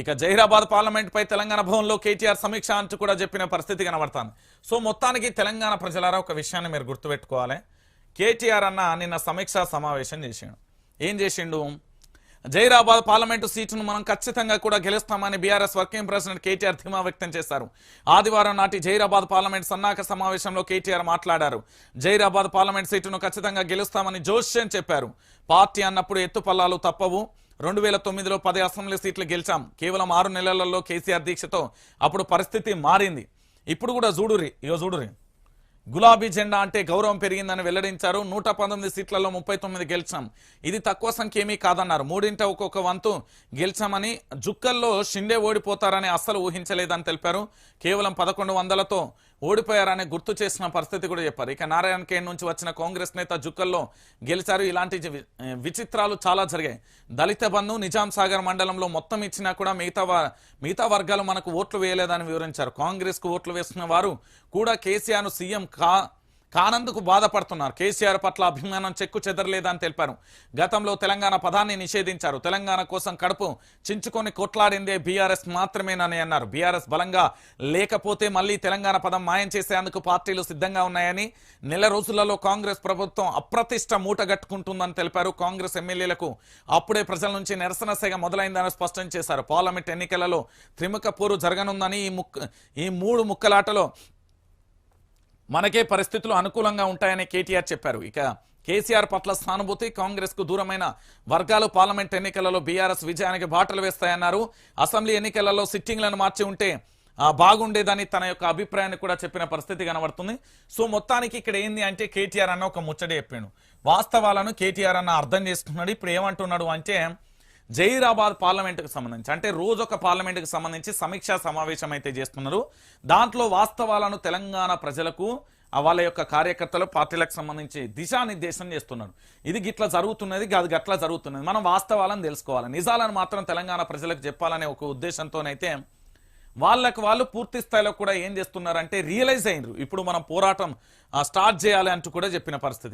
ఇక జహీరాబాద్ పార్లమెంట్ పై తెలంగాణ భవన్లో కేటీఆర్ సమీక్ష అంటూ కూడా చెప్పిన పరిస్థితి కనబడుతుంది. సో మొత్తానికి తెలంగాణ ప్రజలారా ఒక విషయాన్ని మీరు గుర్తుపెట్టుకోవాలి. కేటీఆర్ అన్న నిన్న సమీక్షా సమావేశం చేసిండు. ఏం చేసిండు? జైరాబాద్ పార్లమెంటు సీటును మనం ఖచ్చితంగా కూడా గెలుస్తామని బీఆర్ఎస్ వర్కింగ్ ప్రెసిడెంట్ కేటీఆర్ ధీమా వ్యక్తం చేశారు. ఆదివారం నాటి జైరాబాద్ పార్లమెంట్ సన్నాహక సమావేశంలో కేటీఆర్ మాట్లాడారు. జైరాబాద్ పార్లమెంట్ సీటును ఖచ్చితంగా గెలుస్తామని జోష్యం చెప్పారు. పార్టీ అన్నప్పుడు ఎత్తుపల్లాలు తప్పవు. రెండు వేల తొమ్మిదిలో పది అసెంబ్లీ సీట్లు గెలిచాం. కేవలం ఆరు నెలలలో కేసీఆర్ దీక్షతో అప్పుడు పరిస్థితి మారింది. ఇప్పుడు కూడా చూడురి ఇగో చూడురి గులాబీ జెండా అంటే గౌరవం పెరిగిందని వెల్లడించారు. నూట పంతొమ్మిది సీట్లలో ముప్పై తొమ్మిది గెలిచాం. ఇది తక్కువ సంఖ్య ఏమీ కాదన్నారు. మూడింట ఒక్కొక్క వంతు గెలిచామని జుక్కల్లో షిండే ఓడిపోతారని అస్సలు ఊహించలేదని తెలిపారు. కేవలం పదకొండు వందలతో ఓడిపోయారని గుర్తు చేసిన పరిస్థితి కూడా చెప్పారు. ఇక నారాయణ ఖేడ్ నుంచి వచ్చిన కాంగ్రెస్ నేత జుక్కల్లో గెలిచారు. ఇలాంటి విచిత్రాలు చాలా జరిగాయి. దళిత బంధు నిజాం సాగర్ మండలంలో మొత్తం ఇచ్చినా కూడా మిగతా మిగతా వర్గాలు మనకు ఓట్లు వేయలేదని వివరించారు. కాంగ్రెస్కు ఓట్లు వేస్తున్న వారు కూడా కేసీఆర్ సీఎం కా కానందుకు బాధపడుతున్నారు. కేసీఆర్ పట్ల అభిమానం చెక్కు చెదరలేదని తెలిపారు. గతంలో తెలంగాణ పదాన్ని నిషేధించారు. తెలంగాణ కోసం కడుపు చించుకొని కొట్లాడిందే బీఆర్ఎస్ మాత్రమేనని అన్నారు. బీఆర్ఎస్ బలంగా లేకపోతే మళ్ళీ తెలంగాణ పదం మాయం చేసేందుకు పార్టీలు సిద్ధంగా ఉన్నాయని నెల రోజులలో కాంగ్రెస్ ప్రభుత్వం అప్రతిష్ట మూటగట్టుకుంటుందని తెలిపారు. కాంగ్రెస్ ఎమ్మెల్యేలకు అప్పుడే ప్రజల నుంచి నిరసన సేగ మొదలైందని స్పష్టం చేశారు. పార్లమెంట్ ఎన్నికలలో త్రిముఖ పోరు జరగనుందని ఈ ముక్క ఈ మూడు ముక్కలాటలో మనకే పరిస్థితులు అనుకూలంగా ఉంటాయని కేటీఆర్ చెప్పారు. ఇక కేసీఆర్ పట్ల సానుభూతి కాంగ్రెస్కు దూరమైన వర్గాలు పార్లమెంట్ ఎన్నికలలో బీఆర్ఎస్ విజయానికి బాటలు వేస్తాయన్నారు. అసెంబ్లీ ఎన్నికలలో సిట్టింగ్లను మార్చి ఉంటే బాగుండేదని తన యొక్క అభిప్రాయాన్ని కూడా చెప్పిన పరిస్థితి కనబడుతుంది. సో మొత్తానికి ఇక్కడ ఏంది అంటే కేటీఆర్ అన్న ఒక ముచ్చడి చెప్పాడు. వాస్తవాలను కేటీఆర్ అన్న అర్థం చేసుకున్నాడు. ఇప్పుడు ఏమంటున్నాడు అంటే జైరాబాద్ పార్లమెంటుకు సంబంధించి అంటే రోజు ఒక పార్లమెంటుకు సంబంధించి సమీక్షా సమావేశం అయితే చేస్తున్నారు. దాంట్లో వాస్తవాలను తెలంగాణ ప్రజలకు వాళ్ళ యొక్క కార్యకర్తలు పార్టీలకు సంబంధించి దిశానిర్దేశం చేస్తున్నారు. ఇది గిట్లా జరుగుతున్నది అది గట్లా జరుగుతున్నది. మనం వాస్తవాలను తెలుసుకోవాలి. నిజాలను మాత్రం తెలంగాణ ప్రజలకు చెప్పాలనే ఒక ఉద్దేశంతోనైతే వాళ్ళకు వాళ్ళు పూర్తి స్థాయిలో కూడా ఏం చేస్తున్నారంటే రియలైజ్ అయినరు. ఇప్పుడు మనం పోరాటం స్టార్ట్ చేయాలి అంటూ కూడా చెప్పిన పరిస్థితి.